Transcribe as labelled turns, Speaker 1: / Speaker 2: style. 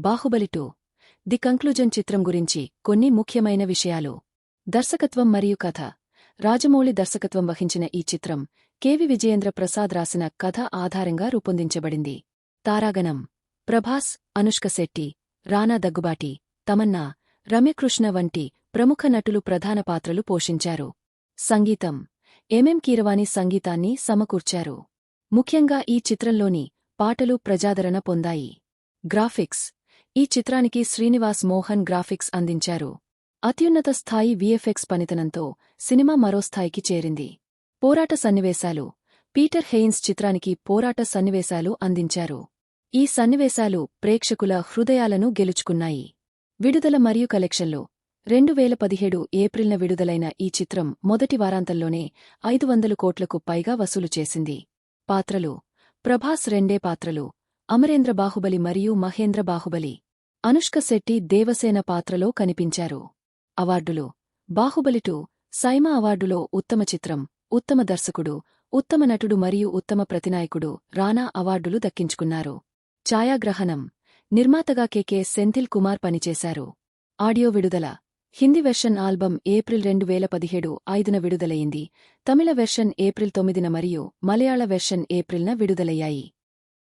Speaker 1: Baahubali two the conclusion చిత్రం గురించి కొన్ని ముఖ్యమైన విషయాలు. దర్శకత్వం మరియు కథ. రాజమౌళి దర్శకత్వం వహించిన ఈ చిత్రం కెవి విజయేంద్ర ప్రసాద్ రాసిన కథ ఆధారంగా రూపొందించబడింది. తారాగణం. ప్రభాస్ అనుష్క శెట్టి రానా దగ్గుబాటి తమన్నా రమ్యకృష్ణ వంటి ప్రముఖ నటులు ప్రధాన పాత్రలు పోషించారు. సంగీతం. ఎంఎం కీరవాణి సంగీతాన్ని సమకూర్చారు. ముఖ్యంగా ఈ చిత్రంలోని పాటలు ప్రజాదరణ పొందాయి. గ్రాఫిక్స్. ఈ చిత్రానికి శ్రీనివాస్ మోహన్ గ్రాఫిక్స్ అందించారు. అత్యున్నత స్థాయి విఎఫ్ఎక్స్ పనితనంతో సినిమా మరో స్థాయికి చేరింది. పోరాట సన్నివేశాలు. పీటర్ హెయిన్స్ చిత్రానికి పోరాట సన్నివేశాలు అందించారు. ఈ సన్నివేశాలు ప్రేక్షకుల హృదయాలను గెలుచుకున్నాయి. విడుదల మరియు కలెక్షన్లు. రెండు వేల పదిహేడు ఏప్రిల్న విడుదలైన ఈ చిత్రం మొదటి వారాంతంలోనే ఐదు వందల కోట్లకు పైగా వసూలు చేసింది. పాత్రలు. ప్రభాస్ రెండే పాత్రలు. అమరేంద్ర బాహుబలి మరియు మహేంద్ర బాహుబలి. అనుష్క శెట్టి దేవసేన పాత్రలో కనిపించారు. అవార్డులు. బాహుబలి టూ సైమా అవార్డులో ఉత్తమ చిత్రం ఉత్తమ దర్శకుడు ఉత్తమ నటుడు మరియు ఉత్తమ ప్రతినాయకుడు రానా అవార్డులు దక్కించుకున్నారు. ఛాయాగ్రహణం. నిర్మాతగా కెకే సెంథిల్ కుమార్ పనిచేశారు. ఆడియో విడుదల. హిందీ వెర్షన్ ఆల్బమ్ ఏప్రిల్ రెండు వేల పదిహేడు ఐదున విడుదలయింది తమిళ వెర్షన్ ఏప్రిల్ తొమ్మిదిన మరియు మలయాళ వెర్షన్ ఏప్రిల్న విడుదలయ్యాయి.